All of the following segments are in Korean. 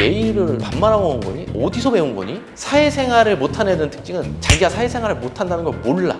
예의를 밥 말아먹은 거니? 어디서 배운 거니? 사회생활을 못하는 애들은 특징은 자기가 사회생활을 못한다는 걸 몰라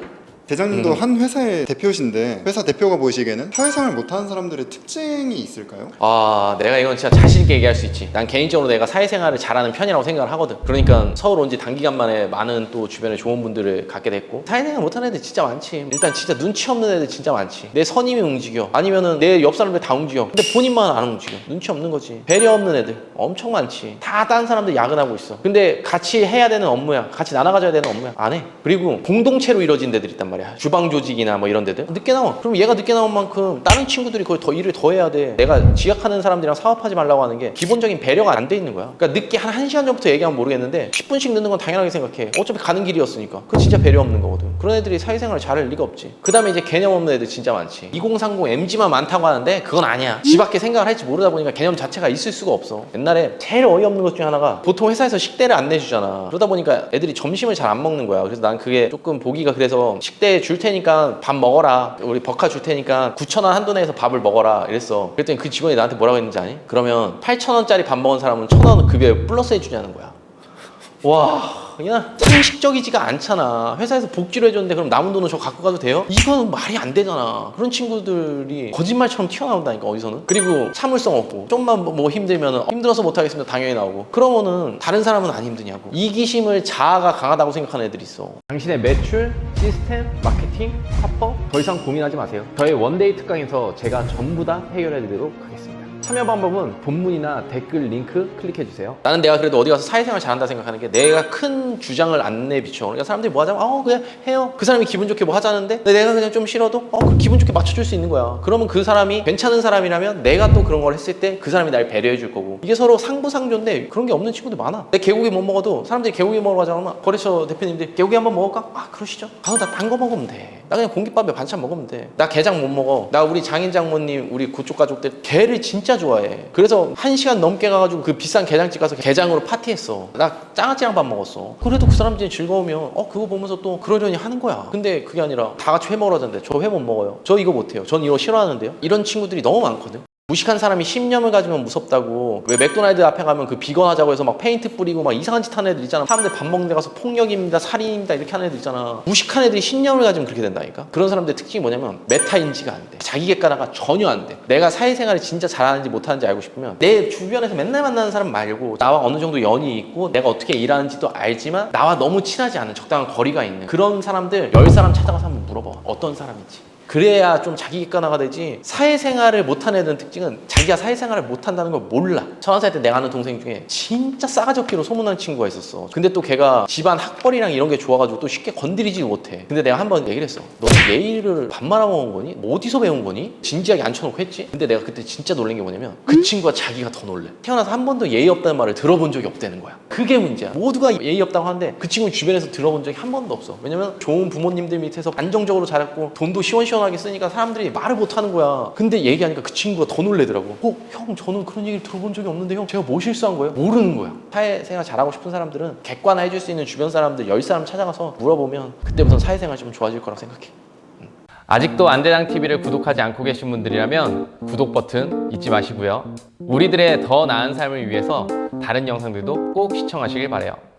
대장님도 음. 한 회사의 대표신데 회사 대표가 보시기에는 사회생활 못하는 사람들의 특징이 있을까요? 아 내가 이건 진짜 자신 있게 얘기할 수 있지. 난 개인적으로 내가 사회생활을 잘하는 편이라고 생각을 하거든. 그러니까 서울 온 지 단기간 만에 많은 또 주변에 좋은 분들을 갖게 됐고 사회생활 못하는 애들 진짜 많지. 일단 진짜 눈치 없는 애들 진짜 많지. 내 선임이 움직여. 아니면은 내 옆 사람들 다 움직여. 근데 본인만 안 움직여. 눈치 없는 거지. 배려 없는 애들 엄청 많지. 다 다른 사람들 야근하고 있어. 근데 같이 해야 되는 업무야. 같이 나눠가져야 되는 업무야. 안해. 그리고 공동체로 이루어진 데들 있단 말이야 주방 조직이나 뭐 이런 데들. 늦게 나와. 그럼 얘가 늦게 나온 만큼 다른 친구들이 거의 더 일을 더 해야 돼. 내가 지각하는 사람들이랑 사업하지 말라고 하는 게 기본적인 배려가 안 돼 있는 거야. 그러니까 늦게 한 1시간 전부터 얘기하면 모르겠는데 10분씩 늦는 건 당연하게 생각해. 어차피 가는 길이었으니까. 그건 진짜 배려 없는 거거든. 그런 애들이 사회생활을 잘할 리가 없지. 그 다음에 이제 개념 없는 애들 진짜 많지. 2030 MG만 많다고 하는데 그건 아니야. 지 밖에 생각을 할지 모르다 보니까 개념 자체가 있을 수가 없어. 옛날에 제일 어이없는 것 중에 하나가 보통 회사에서 식대를 안 내주잖아. 그러다 보니까 애들이 점심을 잘 안 먹는 거야. 그래서 난 그게 조금 보기가 그래서 식대 줄 테니까 밥 먹어라. 우리 버카 줄 테니까 9천 원 한도 내에서 밥을 먹어라. 이랬어. 그랬더니 그 직원이 나한테 뭐라고 했는지 아니? 그러면 8천 원짜리 밥 먹은 사람은 천 원 급여에 플러스 해주냐는 거야. 와 그냥 상식적이지가 않잖아. 회사에서 복지를 해줬는데 그럼 남은 돈은 저 갖고 가도 돼요? 이건 말이 안 되잖아. 그런 친구들이 거짓말처럼 튀어나온다니까 어디서는. 그리고 참을성 없고. 좀만 뭐- 뭐 힘들면 힘들어서 못하겠습니다 당연히 나오고. 그러면은 다른 사람은 안 힘드냐고. 이기심을 자아가 강하다고 생각하는 애들이 있어. 당신의 매출, 시스템, 마케팅, 화법. 더 이상 고민하지 마세요. 저의 원데이 특강에서 제가 전부 다 해결해 드리도록 하겠습니다 참여 방법은 본문이나 댓글 링크 클릭해 주세요. 나는 내가 그래도 어디 가서 사회생활 잘한다 생각하는 게 내가 큰 주장을 안 내비쳐. 그러니까 사람들이 뭐 하자면 어 그냥 해요. 그 사람이 기분 좋게 뭐 하자는데 내가 그냥 좀 싫어도 어그 기분 좋게 맞춰줄 수 있는 거야. 그러면 그 사람이 괜찮은 사람이라면 내가 또 그런 걸 했을 때 그 사람이 날 배려해 줄 거고 이게 서로 상부상조인데 그런 게 없는 친구들 많아. 내 개고기 못 먹어도 사람들이 개고기 먹으러 가자 그러면 거래처 대표님들 개고기 한번 먹을까? 아 그러시죠. 가서 나 단 거 먹으면 돼. 나 그냥 공깃밥에 반찬 먹으면 돼. 나 게장 못 먹어. 나 우리 장인 장모님 우리 그쪽 가족들 게를 진짜 좋아해. 그래서 한 시간 넘게 가가지고 그 비싼 게장집 가서 게장으로 파티했어. 나 장아찌랑 밥 먹었어. 그래도 그 사람들이 즐거우면 어 그거 보면서 또 그러려니 하는 거야. 근데 그게 아니라 다 같이 회 먹으러 가는데 저회 못 먹어요. 저 이거 못해요. 전 이거 싫어하는데요. 이런 친구들이 너무 많거든. 무식한 사람이 신념을 가지면 무섭다고. 왜 맥도날드 앞에 가면 그 비건 하자고 해서 막 페인트 뿌리고 막 이상한 짓 하는 애들 있잖아. 사람들 밥 먹는 데 가서 폭력입니다 살인입니다 이렇게 하는 애들 있잖아. 무식한 애들이 신념을 가지면 그렇게 된다니까? 그런 사람들의 특징이 뭐냐면 메타인지가 안돼. 자기 객관화가 전혀 안돼. 내가 사회생활을 진짜 잘하는지 못하는지 알고 싶으면 내 주변에서 맨날 만나는 사람 말고 나와 어느 정도 연이 있고 내가 어떻게 일하는지도 알지만 나와 너무 친하지 않은 적당한 거리가 있는 그런 사람들 열 사람 찾아가서 한번 물어봐. 어떤 사람인지 그래야 좀 자기 객관화가 되지 사회생활을 못하는 애들은 특징은 자기가 사회생활을 못한다는 걸 몰라. 천안살 때 내가 아는 동생 중에 진짜 싸가지 없기로 소문난 친구가 있었어. 근데 또 걔가 집안 학벌이랑 이런 게 좋아가지고 또 쉽게 건드리지 못해. 근데 내가 한 번 얘기를 했어. 너 예의를 밥 말아 먹은 거니? 뭐 어디서 배운 거니? 진지하게 앉혀놓고 했지? 근데 내가 그때 진짜 놀란 게 뭐냐면 그 친구가 자기가 더 놀래. 태어나서 한 번도 예의 없다는 말을 들어본 적이 없다는 거야 그게 문제야. 모두가 예의 없다고 하는데 그 친구 주변에서 들어본 적이 한 번도 없어. 왜냐면 좋은 부모님들 밑에서 안정적으로 자랐고 돈도 시원시원하게 쓰니까 사람들이 말을 못 하는 거야. 근데 얘기하니까 그 친구가 더 놀래더라고. 어? 형 저는 그런 얘기를 들어본 적이 없는데 형 제가 뭐 실수한 거예요? 모르는 거야. 사회생활 잘하고 싶은 사람들은 객관화 해줄 수 있는 주변 사람들 열 사람 찾아가서 물어보면 그때부터 사회생활 좀 좋아질 거라고 생각해 아직도 안대장 TV를 구독하지 않고 계신 분들이라면 구독 버튼 잊지 마시고요. 우리들의 더 나은 삶을 위해서 다른 영상들도 꼭 시청하시길 바래요.